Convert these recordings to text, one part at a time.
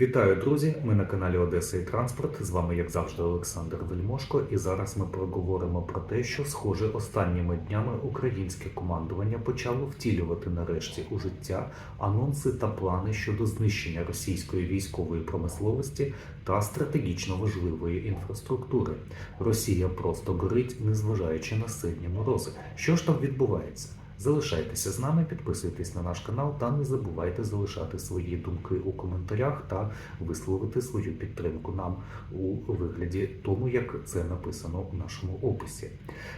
Вітаю, друзі! Ми на каналі Одеса і Транспорт. З вами, як завжди, Олександр Вельмошко. І зараз ми проговоримо про те, що, схоже, останніми днями українське командування почало втілювати нарешті у життя анонси та плани щодо знищення російської військової промисловості та стратегічно важливої інфраструктури. Росія просто горить, незважаючи на сильні морози. Що ж там відбувається? Залишайтеся з нами, підписуйтесь на наш канал та не забувайте залишати свої думки у коментарях та висловити свою підтримку нам у вигляді тому, як це написано у нашому описі.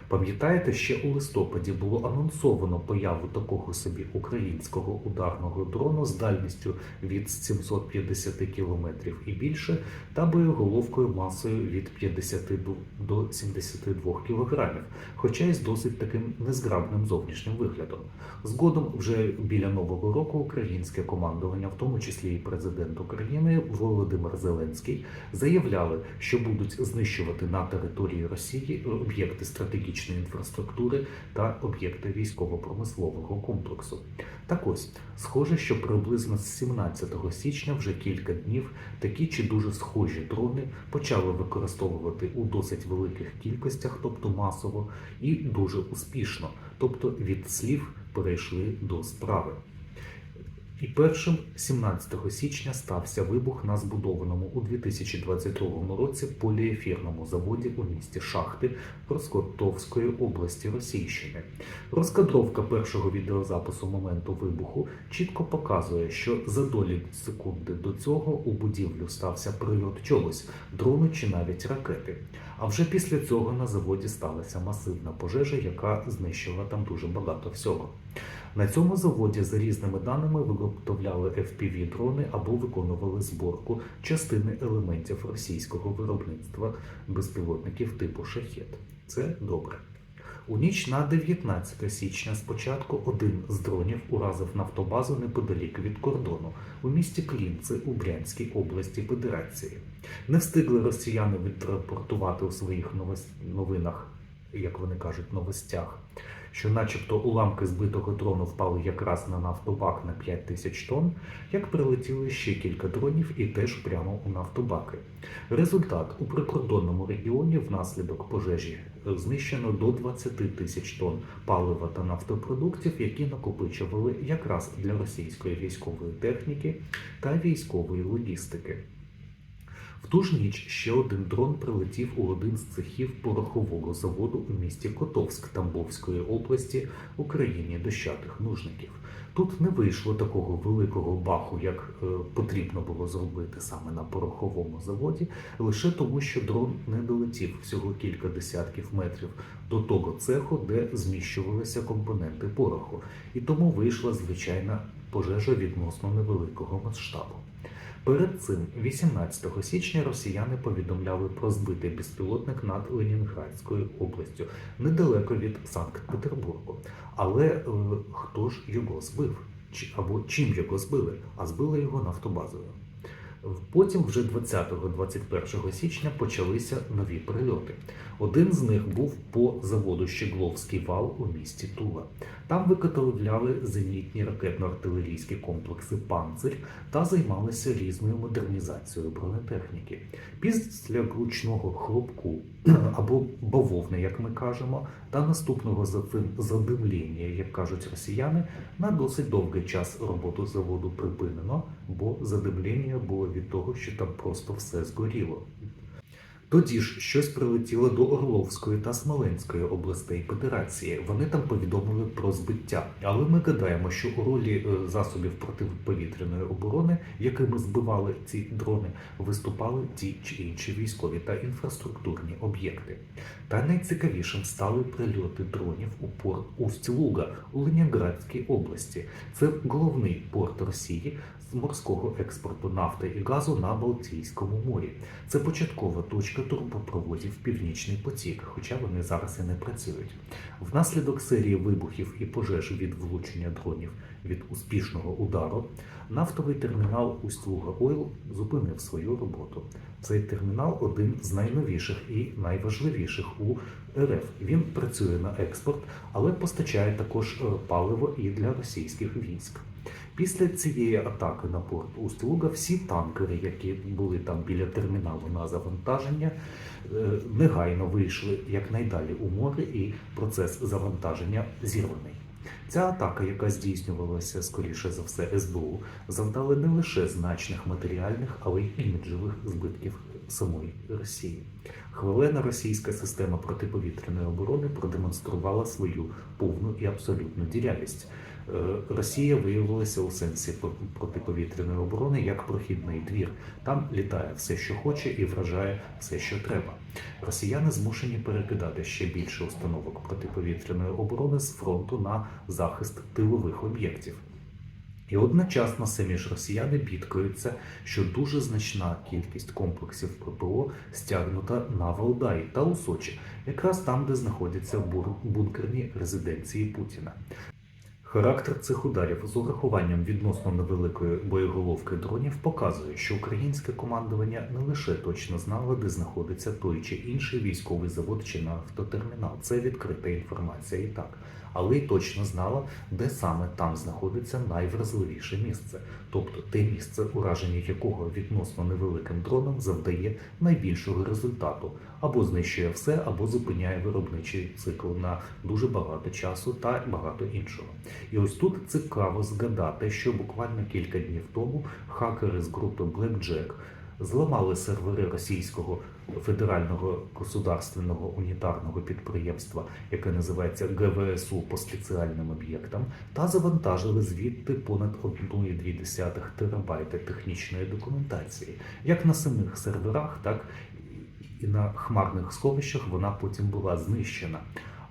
Пам'ятаєте, ще у листопаді було анонсовано появу такого собі українського ударного дрону з дальністю від 750 км і більше, та боєголовкою масою від 50 до 72 кг, хоча й з досить таким незграбним зовнішнім виглядом. Згодом, вже біля нового року, українське командування, в тому числі і президент України Володимир Зеленський, заявляли, що будуть знищувати на території Росії об'єкти стратегічної інфраструктури та об'єкти військово-промислового комплексу. Так ось, схоже, що приблизно з 17 січня вже кілька днів такі чи дуже схожі дрони почали використовувати у досить великих кількостях, тобто масово, і дуже успішно, тобто від слів перейшли до справи. І першим 17 січня стався вибух на збудованому у 2022 році поліефірному заводі у місті Шахти Роскотовської області Російщини. Розкадровка першого відеозапису моменту вибуху чітко показує, що за долі секунди до цього у будівлю стався прильот чогось, дрону чи навіть ракети. А вже після цього на заводі сталася масивна пожежа, яка знищила там дуже багато всього. На цьому заводі, за різними даними, виготовляли fpv дрони або виконували зборку частини елементів російського виробництва безпілотників типу шахет. Це добре. У ніч на 19 січня спочатку один з дронів уразив нафтобазу неподалік від кордону у місті Клінци у Брянській області Федерації. Не встигли росіяни відрапортувати у своїх новинах, як вони кажуть, новостях, що, начебто, уламки збитого дрону впали якраз на нафтобак на 5 тисяч тонн, як прилетіли ще кілька дронів і теж прямо у нафтобаки. Результат у прикордонному регіоні внаслідок пожежі знищено до 20 тисяч тонн палива та нафтопродуктів, які накопичували якраз для російської військової техніки та військової логістики. В ту ж ніч ще один дрон прилетів у один з цехів порохового заводу у місті Котовськ Тамбовської області Україні дощатих нужників. Тут не вийшло такого великого баху, як е, потрібно було зробити саме на пороховому заводі, лише тому, що дрон не долетів всього кілька десятків метрів до того цеху, де зміщувалися компоненти пороху, і тому вийшла звичайна пожежа відносно невеликого масштабу. Перед цим, 18 січня, росіяни повідомляли про збитий безпілотник над Ленінградською областю, недалеко від Санкт-Петербургу. Але е, хто ж його збив? Чи або чим його збили? А збили його нафтобазою. Потім, вже 20-21 січня, почалися нові прильоти. Один з них був по заводу Щегловський вал у місті Тула. Там виготовляли зенітні ракетно-артилерійські комплекси «Панцирь» та займалися різною модернізацією бронетехніки. Після гучного хлопку або бавовни, як ми кажемо, та наступного задимління, як кажуть росіяни, на досить довгий час роботу заводу припинено, бо задимління було від того, що там просто все згоріло. Тоді ж щось прилетіло до Орловської та Смоленської областей Федерації. Вони там повідомили про збиття. Але ми гадаємо, що у ролі е, засобів протиповітряної оборони, якими збивали ці дрони, виступали ті чи інші військові та інфраструктурні об'єкти. Та найцікавішим стали прильоти дронів у порт Усть-Луга у Ленінградській області. Це головний порт Росії морського експорту нафти і газу на Балтійському морі. Це початкова точка турбопроводів Північний потік, хоча вони зараз і не працюють. Внаслідок серії вибухів і пожеж від влучення дронів від успішного удару, нафтовий термінал Усть-Луга Ойл зупинив свою роботу. Цей термінал один з найновіших і найважливіших у РФ. Він працює на експорт, але постачає також е, паливо і для російських військ. Після цієї атаки на порт Усть-Луга всі танкери, які були там біля терміналу на завантаження, е, негайно вийшли якнайдалі у море, і процес завантаження зірваний. Ця атака, яка здійснювалася скоріше за все СБУ, завдала не лише значних матеріальних, але й іміджових збитків самої Росії. Хвилена російська система протиповітряної оборони продемонструвала свою повну і абсолютну дірявість. Е, Росія виявилася у сенсі про- протиповітряної оборони як прохідний двір. Там літає все, що хоче, і вражає все, що треба. Росіяни змушені перекидати ще більше установок протиповітряної оборони з фронту на захист тилових об'єктів. І одночасно самі ж росіяни бідкаються, що дуже значна кількість комплексів ППО стягнута на Валдай та у Сочі, якраз там, де знаходяться бункерні резиденції Путіна. Характер цих ударів з урахуванням відносно невеликої боєголовки дронів показує, що українське командування не лише точно знало, де знаходиться той чи інший військовий завод чи нафтотермінал. Це відкрита інформація і так, але й точно знало, де саме там знаходиться найвразливіше місце, тобто те місце, ураження якого відносно невеликим дроном завдає найбільшого результату, або знищує все, або зупиняє виробничий цикл на дуже багато часу та багато іншого. І ось тут цікаво згадати, що буквально кілька днів тому хакери з групи BlackJack зламали сервери російського федерального государственного унітарного підприємства, яке називається ГВСУ по спеціальним об'єктам, та завантажили звідти понад 1,2 терабайта технічної документації, як на самих серверах, так і на хмарних сховищах вона потім була знищена.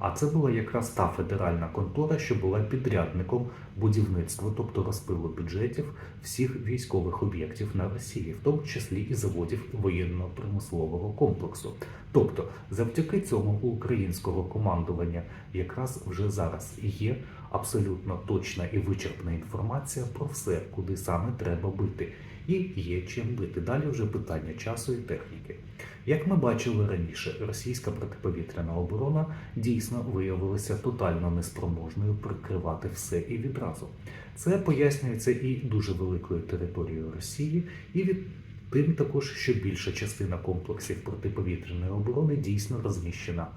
А це була якраз та федеральна контора, що була підрядником будівництва, тобто розпилу бюджетів всіх військових об'єктів на Росії, в тому числі і заводів воєнно-промислового комплексу. Тобто, завдяки цьому українського командування якраз вже зараз є абсолютно точна і вичерпна інформація про все, куди саме треба бити, і є чим бити. Далі вже питання часу і техніки. Як ми бачили раніше, російська протиповітряна оборона дійсно виявилася тотально неспроможною прикривати все і відразу. Це пояснюється і дуже великою територією Росії, і від тим також, що більша частина комплексів протиповітряної оборони дійсно розміщена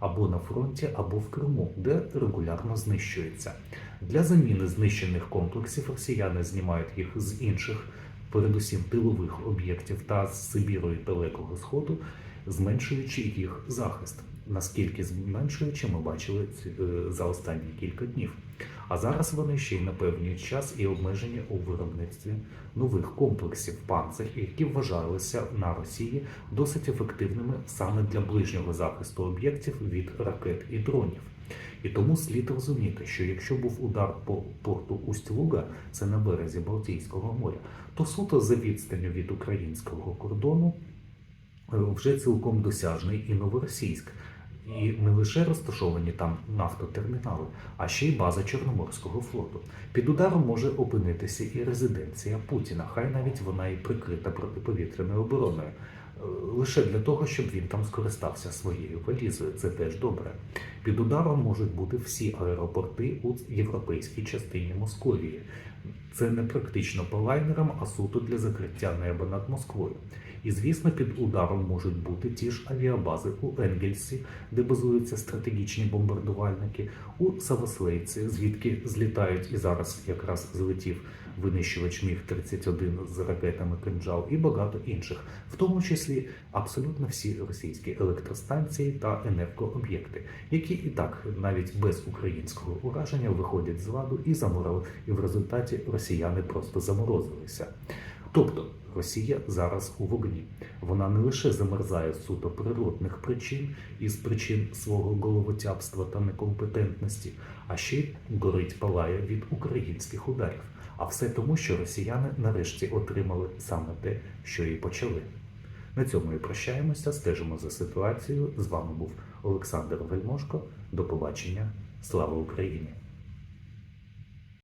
або на фронті, або в Криму, де регулярно знищується. Для заміни знищених комплексів росіяни знімають їх з інших передусім тилових об'єктів та з Сибіру і Далекого Сходу, зменшуючи їх захист. Наскільки зменшуючи, ми бачили е, за останні кілька днів. А зараз вони ще й напевнюють час і обмеження у виробництві нових комплексів панцир, які вважалися на Росії досить ефективними саме для ближнього захисту об'єктів від ракет і дронів. І тому слід розуміти, що якщо був удар по порту Усть-Луга, це на березі Балтійського моря, то суто за відстанню від українського кордону е, вже цілком досяжний і новоросійськ. І не лише розташовані там нафтотермінали, а ще й база Чорноморського флоту. Під ударом може опинитися і резиденція Путіна, хай навіть вона і прикрита протиповітряною обороною. Лише для того, щоб він там скористався своєю валізою. Це теж добре. Під ударом можуть бути всі аеропорти у європейській частині Московії. Це не практично по лайнерам, а суто для закриття неба над Москвою. І звісно, під ударом можуть бути ті ж авіабази у Енгельсі, де базуються стратегічні бомбардувальники, у Савослейці, звідки злітають і зараз якраз злетів винищувач Міг 31 з ракетами кинджал і багато інших, в тому числі абсолютно всі російські електростанції та енергооб'єкти, які і так навіть без українського ураження виходять з ладу і заморали, і в результаті росіяни просто заморозилися. Тобто Росія зараз у вогні. Вона не лише замерзає з суто природних причин із причин свого головотяпства та некомпетентності, а ще й горить палає від українських ударів. А все тому, що росіяни нарешті отримали саме те, що і почали. На цьому і прощаємося, стежимо за ситуацією. З вами був Олександр Вельмошко. До побачення. Слава Україні!